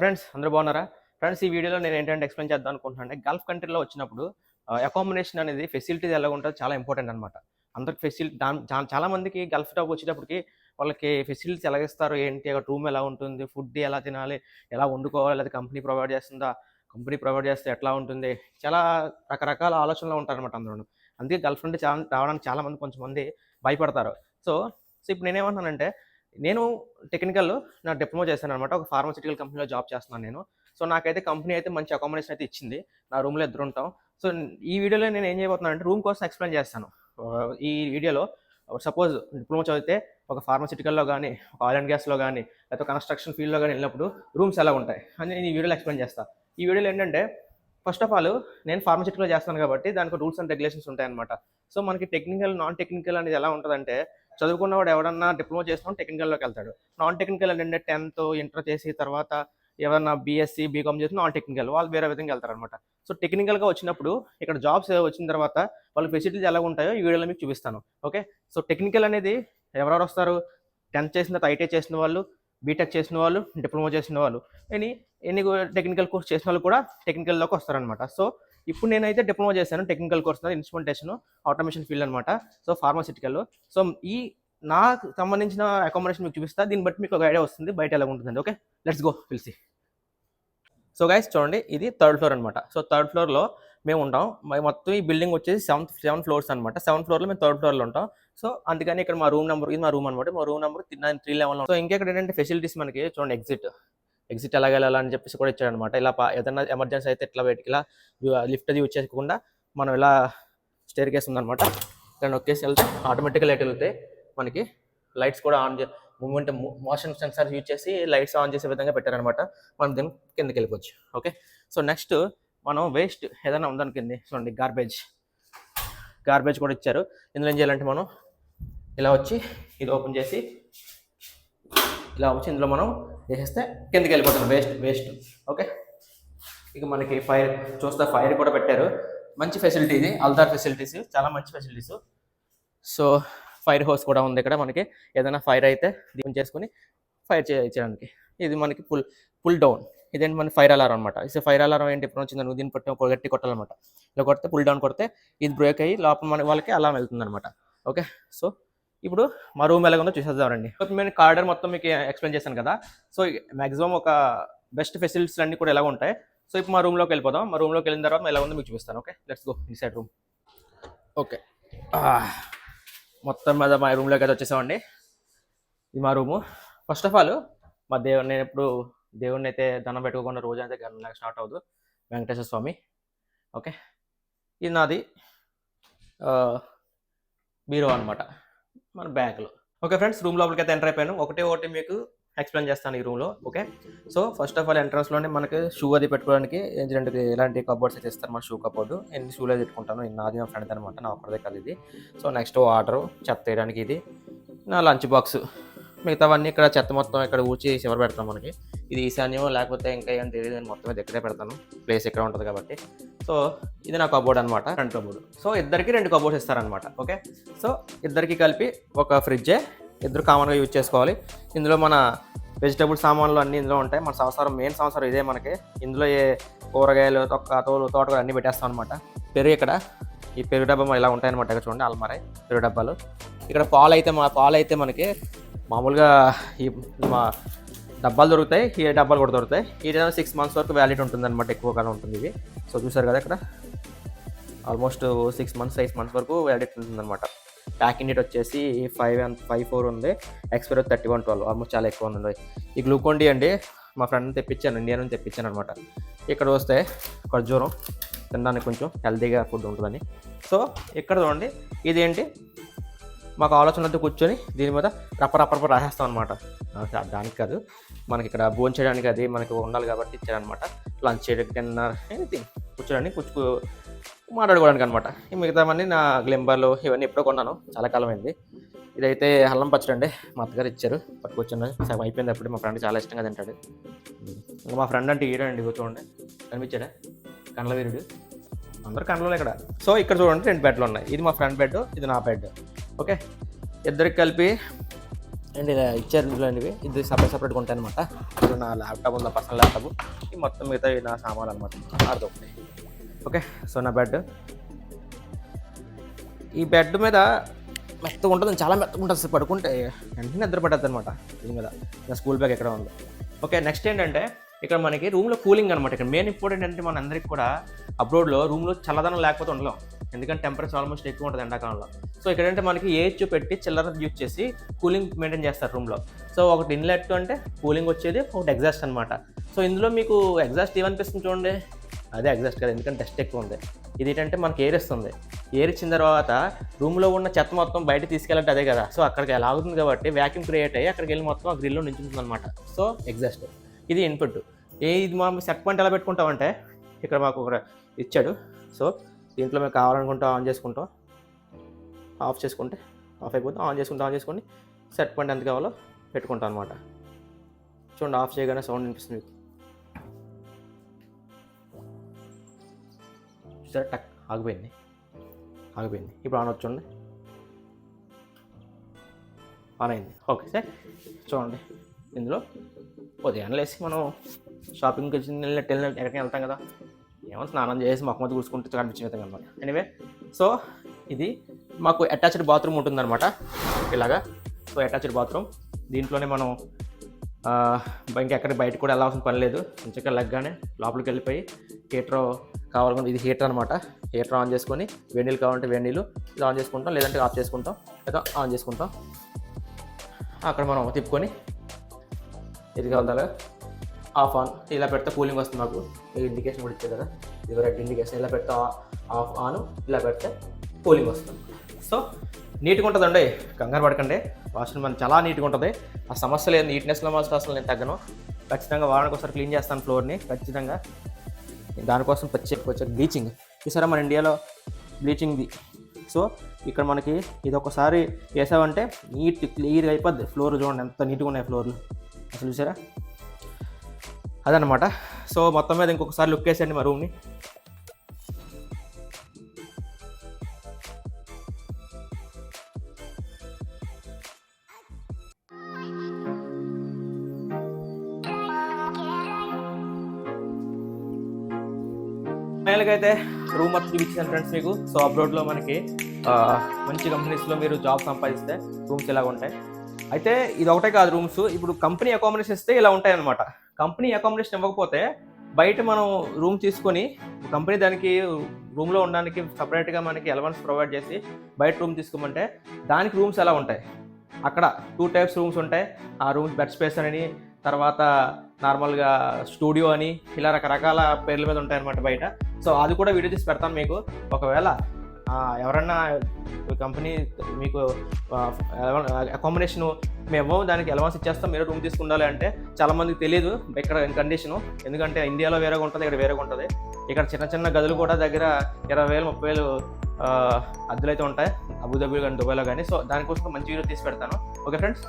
Friends అందరూ బాగున్నారా? Friends ఈ వీడియోలో నేను ఏంటంటే ఎక్స్ప్లెయిన్ చేద్దాం అనుకుంటున్నాను గల్ఫ్ కంట్రీలో వచ్చినప్పుడు అకామిడేషన్ అనేది ఫెసిలిటీస్ ఎలా ఉంటుందో చాలా ఇంపార్టెంట్ అనమాట అందరికి ఫెసిలిటీ చాలా మందికి గల్ఫ్ టాప్ వచ్చేటప్పటికి వాళ్ళకి ఫెసిలిటీస్ ఎలా ఇస్తారు ఏంటి అక్కడ రూమ్ ఎలా ఉంటుంది ఫుడ్ ఎలా తినాలి ఎలా వండుకోవాలి లేదా కంపెనీ ప్రొవైడ్ చేస్తుందా కంపెనీ ప్రొవైడ్ చేస్తే ఎట్లా ఉంటుంది చాలా రకరకాల ఆలోచనలు ఉంటారనమాట అందులో అందుకే గల్ఫ్ నుండి చాలా రావడానికి చాలామంది కొంచెం మంది భయపడతారు. సో సో ఇప్పుడు నేనేమంటున్నానంటే నేను టెక్నికల్ నా డిప్లొమా చేశాను అనమాట ఒక ఫార్మసిటికల్ కంపెనీలో జాబ్ చేస్తున్నాను నేను. సో నాకైతే కంపెనీ అయితే మంచి అకామిడేషన్ అయితే ఇచ్చింది. నా రూమ్లో ఇద్దరు ఉంటాం. సో ఈ వీడియోలో నేను ఏం చేయబోతున్నాను అంటే రూమ్ కోసం ఎక్స్ప్లెయిన్ చేస్తాను. ఈ వీడియోలో సపోజ్ డిప్లొమా చదివితే ఒక ఫార్మసిటికల్లో కానీ ఒక ఆయిల్ అండ్ గ్యాస్లో కానీ లేకపోతే కన్స్ట్రక్షన్ ఫీల్డ్లో కానీ వెళ్ళినప్పుడు రూమ్స్ ఎలా ఉంటాయి? అని నేను ఈ వీడియోలో ఎక్స్ప్లెయిన్ చేస్తాను ఈ వీడియోలో ఏంటంటే ఫస్ట్ ఆఫ్ ఆల్ నేను ఫార్మాసిటికల్లో చేస్తాను కాబట్టి దానికి రూల్స్ అండ్ రెగ్యులేషన్స్ ఉంటాయన్నమాట. సో మనకి టెక్నికల్ నాన్ టెక్నికల్ అనేది ఎలా ఉంటుందంటే చదువుకున్నవాడు ఎవడన్నా డిప్లొమా చేసిన టెక్నికల్లోకి వెళ్తాడు. నాన్ టెక్నికల్ ఏంటంటే టెన్త్ ఇంటర్ చేసి తర్వాత ఏమన్నా బీఎస్సీ బీకామ్ చేసి నాన్ టెక్నికల్ వాళ్ళు వేరే విధంగా వెళ్తారు అనమాట సో టెక్నికల్గా వచ్చినప్పుడు ఇక్కడ జాబ్స్ వచ్చిన తర్వాత వాళ్ళ ఫెసిలిటీస్ ఎలా ఉంటాయో ఈ వీడియోలో మీకు చూపిస్తాను. ఓకే? సో టెక్నికల్ అనేది ఎవరెవరు వస్తారు? టెన్త్ చేసిన తర్వాత ఐటీ చేసిన వాళ్ళు బీటెక్ చేసిన వాళ్ళు డిప్లొమా చేసిన వాళ్ళు. ఎనీ ఎన్ని టెక్నికల్ కోర్స్ చేసిన వాళ్ళు కూడా టెక్నికల్లోకి వస్తారనమాట సో ఇప్పుడు నేనైతే డిప్లొమా చేశాను technical course instrumentation automation field అనమాట సో ఫార్మాసిటికల్ సో ఈ నాకు సంబంధించిన అకామిడేషన్ మీకు చూపిస్తా. దీన్ని బట్టి మీకు ఒక ఐడియా వస్తుంది బయట ఎలా ఉంటుందండి ఓకే? లెట్స్ గో పిలిచి సో గైస్ చూడండి ఇది థర్డ్ ఫ్లోర్ అనమాట సో థర్డ్ ఫ్లోర్లో మేము ఉంటాం. మొత్తం ఈ బిల్డింగ్ వచ్చేసి సెవెంత్ సెవెన్ ఫ్లోర్స్ అనమాట సెవెన్ ఫ్లోర్లో మేము థర్డ్ ఫ్లోర్లో ఉంటాం. సో అందుకని ఇక్కడ మా రూమ్ నెంబర్ ఇది మా రూమ్ అనమాట మా రూమ్ నెంబర్ త్రీ లెవెన్లో సో ఇంకెక్కడ ఏంటంటే ఫెసిలిటీస్ మనకి చూడండి ఎగ్జిట్ ఎగ్జిట్ ఎలా వెళ్ళాలని చెప్పేసి కూడా ఇచ్చాడనమాట. ఇలా ఏదైనా ఎమర్జెన్సీ అయితే ఇట్లా బయటికి ఇలా లిఫ్ట్ అది యూజ్ చేసుకోకుండా మనం ఇలా స్టేర్ కేస్ ఉందనమాట. ఇలా నొక్కేసి వెళ్తే ఆటోమేటిక్గా లైట్ వెళ్తాయి మనకి లైట్స్ కూడా on movement motion sensor use చేసి లైట్స్ ఆన్ చేసే విధంగా పెట్టారనమాట. మనం దీన్ని కిందకి వెళ్ళిపోవచ్చు ఓకే? సో నెక్స్ట్ మనం వేస్ట్ ఏదైనా ఉందని కింద చూడండి గార్బేజ్. గార్బేజ్ కూడా ఇచ్చారు. ఇందులో ఏం చేయాలంటే మనం ఇలా వచ్చి ఇది ఓపెన్ చేసి ఇలా వచ్చి ఇందులో మనం వేసేస్తే కిందకి వెళ్ళిపోతుంది వేస్ట్ వేస్ట్ ఓకే ఇక మనకి ఫైర్ చూస్తే ఫైర్ కూడా పెట్టారు. మంచి ఫెసిలిటీ ఇది అల్దార్ ఫెసిలిటీస్ చాలా మంచి ఫెసిలిటీస్ సో ఫైర్ హౌస్ కూడా ఉంది ఇక్కడ మనకి. ఏదైనా ఫైర్ అయితే దీని చేసుకుని ఫైర్ చేయడానికి. ఇది మనకి పుల్ పుల్ డౌన్ ఇదేంటి మన ఫైర్ అలారం అనమాట ఇది ఫైర్ అలారం ఏంటి ఎప్పుడు వచ్చింది నువ్వు దీన్ని పట్టి గట్టి కొట్టాలన్నమాట. ఇలా కొడితే పుల్ డౌన్ కొడితే ఇది బ్రేక్ అయ్యి లోపల మన వాళ్ళకి అలారం వెళ్తుంది అనమాట ఓకే సో ఇప్పుడు మా రూమ్ ఎలా ఉందో చూసేద్దామండి నేను కార్డర్ మొత్తం మీకు ఎక్స్ప్లెయిన్ చేశాను కదా. సో మాక్సిమం ఒక బెస్ట్ ఫెసిలిటీస్ అన్ని కూడా ఎలా ఉంటాయి. సో ఇప్పుడు మా రూమ్లోకి వెళ్ళిపోదాం. మా రూమ్లోకి వెళ్ళిన తర్వాత ఎలా ఉందో మీకు చూపిస్తాను ఓకే? లెట్స్ గో ఈ సైడ్ రూమ్ ఓకే. మొత్తం మీద మా రూమ్లోకి అయితే వచ్చేసామండి. ఇది మా రూము ఫస్ట్ ఆఫ్ ఆల్ మా దేవుడు నేను ఎప్పుడు దేవుడిని అయితే దండం పెట్టుకోకుండా రోజు అయితే గంటలకు స్టార్ట్ అవ్వదు. వెంకటేశ్వర స్వామి ఓకే? ఇది నాది బీరో అనమాట మన బ్యాగ్లో ఓకే ఫ్రెండ్స్ రూమ్ లోపలికి అయితే ఎంటర్ అయిపోయాను. ఒకటే ఒకటి మీకు ఎక్స్ప్లెయిన్ చేస్తాను ఈ రూమ్లో okay? So first of all ఎంట్రన్స్లోనే మనకి షూ అది పెట్టుకోవడానికి రెండు ఇలాంటి కబోర్డ్స్ అయితే ఇస్తారు మన షూ కబోర్డు ఎన్ని షూలు అయితే పెట్టుకుంటాను ఇది నాది నా ఫ్రెండ్ అనమాట నా ఒక్కడే కాదు ఇది. సో నెక్స్ట్ ఆర్డర్ చెత్త వేయడానికి ఇది. నా లంచ్ బాక్స్ మిగతావన్నీ ఇక్కడ చెత్త మొత్తం ఇక్కడ ఊడ్చి చివరి పెడతాం మనకి. ఇది ఈశాన్యం లేకపోతే ఇంకా ఏం తెలియదు నేను మొత్తం ఇది ఇక్కడే పెడతాను. ప్లేస్ ఇక్కడ ఉంటుంది కాబట్టి. సో ఇది నా కబోర్డ్ అనమాట ఫ్రంట్ కబోర్డ్. సో ఇద్దరికి రెండు కబోర్డ్స్ ఇస్తారనమాట ఓకే? సో ఇద్దరికి కలిపి ఒక ఫ్రిడ్జే ఇద్దరు కామన్గా యూజ్ చేసుకోవాలి. ఇందులో మన వెజిటబుల్ సామాన్లు అన్నీ ఇందులో ఉంటాయి. మన సంవత్సరం మెయిన్ సంవత్సరం ఇదే మనకి. ఇందులో ఏ కూరగాయలు తొక్క తోలు తోటకూర అన్నీ పెట్టేస్తాం అనమాట పెరుగు ఇక్కడ ఈ పెరుగు డబ్బా ఇలా ఉంటాయన్నమాట ఇక్కడ చూడండి అల్మారాయి పెరుగు డబ్బాలు. ఇక్కడ పాలు అయితే మా పాలు అయితే మనకి మామూలుగా ఈ మా డబ్బాలు దొరుకుతాయి ఈ డబ్బాలు కూడా దొరుకుతాయి. ఇది సిక్స్ మంత్స్ వరకు వ్యాలిడ్ ఉంటుంది అనమాట ఎక్కువ కాలం ఉంటుంది ఇది. సో చూసారు కదా ఇక్కడ? Almost six months eight months వరకు వ్యాలిడ్ ఉంటుంది అనమాట ప్యాకింగ్ డేట్ వచ్చేసి ఫైవ్ అండ్ ఫైవ్ ఫోర్ ఉంది. Expire thirty one twelve almost చాలా ఎక్కువ ఉంది ఈ గ్లూకోన్ డి అండి మా ఫ్రెండ్ తెప్పించాను ఇండియా నుంచి తెప్పించాను అనమాట ఇక్కడ వస్తే ఖర్జూరం తినడానికి కొంచెం హెల్తీగా ఫుడ్ ఉంటుందని. సో ఇక్కడ చూడండి ఇదేంటి? మాకు ఆలోచనతో కూర్చొని దీని మీద రప్ప రప్ప రాసేస్తాం అనమాట దానికి కాదు. మనకి ఇక్కడ భోజనం చేయడానికి అది మనకి ఉండాలి కాబట్టి ఇచ్చారనమాట లంచ్ చేయడానికి డిన్నర్ ఎనీథింగ్. కూర్చోడానికి కూర్చో మాట్లాడుకోవడానికి అనమాట ఈ మిగతావన్నీ నా గ్లింబర్లు ఇవన్నీ ఎప్పుడో కొన్నాను. చాలా కాలం అయింది ఇదైతే అల్లం పచ్చడి అండి. మా అత్తగారు ఇచ్చారు. పట్టుకొచ్చాను సగం అయిపోయింది అప్పుడు. మా ఫ్రెండ్ చాలా ఇష్టంగా తింటాడు. ఇంకా మా ఫ్రెండ్ అంటే ఈడండి చూడండి కనిపించాడా? కండ్ల వీరుడు అందరు కండ్లలో ఇక్కడ. సో ఇక్కడ చూడండి రెండు బెడ్లు ఉన్నాయి. ఇది మా ఫ్రెండ్ బెడ్ ఇది నా బెడ్ ఓకే. ఇద్దరికి కలిపి అండ్ ఇలా ఇచ్చారు ఇందులో ఇవి? ఇది సపరేట్ సపరేట్గా ఉంటాయి అనమాట ఇది నా ల్యాప్టాప్ ఉందా పర్సనల్ ల్యాప్టాప్ ఈ మొత్తం మిగతా నా సామాన్ అనమాట ఆడుతూ ఓకే సో నా బెడ్ ఈ బెడ్ మీద మెత్తగా ఉంటుంది చాలా మెత్తగా ఉంటుంది. అసలు పడుకుంటే వెంటనే నిద్ర పట్టద్దు అనమాట దీని మీద. నా స్కూల్ బ్యాగ్ ఎక్కడ ఉంది? ఓకే నెక్స్ట్ ఏంటంటే ఇక్కడ మనకి రూమ్లో కూలింగ్ అనమాట ఇక్కడ మెయిన్ ఇంపార్టెంట్ అంటే మన అందరికి కూడా అబ్రోడ్లో రూమ్లో చల్లదనం లేకపోతే ఉండలేం. ఎందుకంటే టెంపరేచర్ ఆల్మోస్ట్ ఎక్కువ ఉంటుంది ఎండాకాలంలో. సో ఇక్కడ అంటే మనకి ఏచ్ పెట్టి చిల్లర యూజ్ చేసి కూలింగ్ మెయింటైన్ చేస్తారు రూమ్లో. సో ఒకటి ఇన్లెట్ అంటే కూలింగ్ వచ్చేది ఒకటి ఎగ్జాస్ట్ అనమాట సో ఇందులో మీకు ఎగ్జాస్ట్ ఏమనిపిస్తుంది చూడండి? అదే ఎగ్జాస్ట్ కదా ఎందుకంటే డస్ట్ ఎక్కువ ఉంది. ఇది ఏంటంటే మనకి ఎయిర్ ఇస్తుంది. ఎయిర్ ఇచ్చిన తర్వాత రూమ్లో ఉన్న చెత్త మొత్తం బయట తీసుకెళ్ళాలంటే అదే కదా. సో అక్కడికి ఎలా అవుతుంది కాబట్టి వ్యాక్యూమ్ క్రియేట్ అయ్యి అక్కడికి వెళ్ళి మొత్తం ఆ గ్రిల్లో నించుంటుంది అనమాట సో ఎగ్జాస్ట్. ఇది ఇన్పుట్ ఏ ఇది మనం సెట్ పాయింట్ ఎలా పెట్టుకుంటామంటే ఇక్కడ మాకు ఒక ఇచ్చాడు. సో దీంట్లో మేము కావాలనుకుంటే ఆన్ చేసుకుంటాం. ఆఫ్ చేసుకుంటే ఆఫ్ అయిపోతే ఆన్ చేసుకుంటే ఆన్ చేసుకొని సెట్ పాయింట్ ఎంత కావాలో పెట్టుకుంటాం అనమాట చూడండి ఆఫ్ చేయగానే సౌండ్ వినిపిస్తుంది మీకు. సరే టక్ ఆగిపోయింది. ఆగిపోయింది. ఇప్పుడు ఆన్ వచ్చుండి ఆన్ అయింది. Okay sir. చూడండి. ఇందులో ఉదయాన్నే లేసి మనం షాపింగ్కి వచ్చి వెళ్ళినట్టు వెళ్ళినట్టు ఎక్కడికి వెళ్తాం కదా. ఏమో స్నానం చేసి మొక్క మీద కూర్చుకుంటే కనిపించే విధంగా అనమాట ఎనివే సో ఇది మాకు అటాచ్డ్ బాత్రూమ్ ఉంటుందన్నమాట. ఇలాగా సో అటాచ్డ్ బాత్రూమ్ దీంట్లోనే మనం ఆ, ఇంకెక్కడ బయట కూడా వెళ్ళాల్సిన పని లేదు. ఇంచక్క లగ్గానే లోపలికి వెళ్ళిపోయి హీటర్ కావాలనుకుంటే ఇది హీటర్ అనమాట హీటర్ ఆన్ చేసుకొని వేడిలు కావాలంటే వేడిలు ఇది ఆన్ చేసుకుంటాం లేదంటే ఆఫ్ చేసుకుంటాం లేదా ఆన్ చేసుకుంటాం. అక్కడ మనం తిప్పుకొని ఇది కావాలి ఆఫ్ ఆన్ ఇలా పెడితే కూలింగ్ వస్తుంది మాకు. ఈ ఇండికేషన్ కూడా ఇచ్చారు కదా. ఇది రెడ్ ఇండికేషన్ ఇలా పెడితే ఆఫ్ ఆన్ ఇలా పెడితే కూలింగ్ వస్తుంది. సో నీట్గా ఉంటుందండి. కంగారు పడకండి. వాష్రూమ్ మన చాలా నీట్గా ఉంటుంది. ఆ సమస్య లేదు. నీట్నెస్లో మాత్రం అసలు నేను తగ్గను. ఖచ్చితంగా వారానికి ఒకసారి క్లీన్ చేస్తాను ఫ్లోర్ని ఖచ్చితంగా. దానికోసం ప్రత్యేక వచ్చారు బ్లీచింగ్. చూసారా మన ఇండియాలో బ్లీచింగ్ది సో ఇక్కడ మనకి ఇది ఒకసారి వేసామంటే నీట్ క్లియర్గా అయిపోద్ది. ఫ్లోర్ చూడండి ఎంత నీట్గా ఉన్నాయి ఫ్లోర్లు. అసలు చూసారా? అదనమాట. సో మొత్తం మీద ఇంకొకసారి లుక్ వేసేయండి మా రూమ్ని ఫైనల్గా అయితే రూమ్ వర్క్ చూపించాను ఫ్రెండ్స్ మీకు. సో అబ్రోడ్లో మనకి మంచి కంపెనీస్లో మీరు జాబ్ సంపాదిస్తే రూమ్స్ ఇలాగ ఉంటాయి అయితే ఇది ఒకటే కాదు రూమ్స్. ఇప్పుడు కంపెనీ అకామిడేషన్ ఇస్తే ఇలా ఉంటాయి అనమాట కంపెనీ అకామిడేషన్ ఇవ్వకపోతే బయట మనం రూమ్ తీసుకొని కంపెనీ దానికి రూమ్లో ఉండడానికి సపరేట్గా మనకి ఎలవెన్స్ ప్రొవైడ్ చేసి బయట రూమ్ తీసుకోమంటే దానికి రూమ్స్ ఎలా ఉంటాయి? అక్కడ టూ టైప్స్ రూమ్స్ ఉంటాయి. ఆ రూమ్స్ బెడ్ స్పేస్ అని తర్వాత నార్మల్గా స్టూడియో అని ఇలా రకరకాల పేర్ల మీద ఉంటాయి అనమాట బయట. సో అది కూడా వీడియో తీసి పెడతాను మీకు. ఒకవేళ ఎవరన్నా కంపెనీ మీకు అకామిడేషన్ మేము దానికి అలవాన్స్ ఇచ్చేస్తాం మీరు రూమ్ తీసుకుండాలి అంటే చాలా మందికి తెలియదు ఇక్కడ కండిషను ఎందుకంటే ఇండియాలో వేరేగా ఉంటుంది ఇక్కడ వేరేగా ఉంటుంది. ఇక్కడ చిన్న చిన్న గదులు కూడా దగ్గర ఇరవై వేలు ముప్పై వేలు అద్దెలు అయితే ఉంటాయి అబుదాబి కానీ దుబాయ్లో కానీ. సో దానికోసం మంచి వీడియో తీసి పెడతాను. Okay friends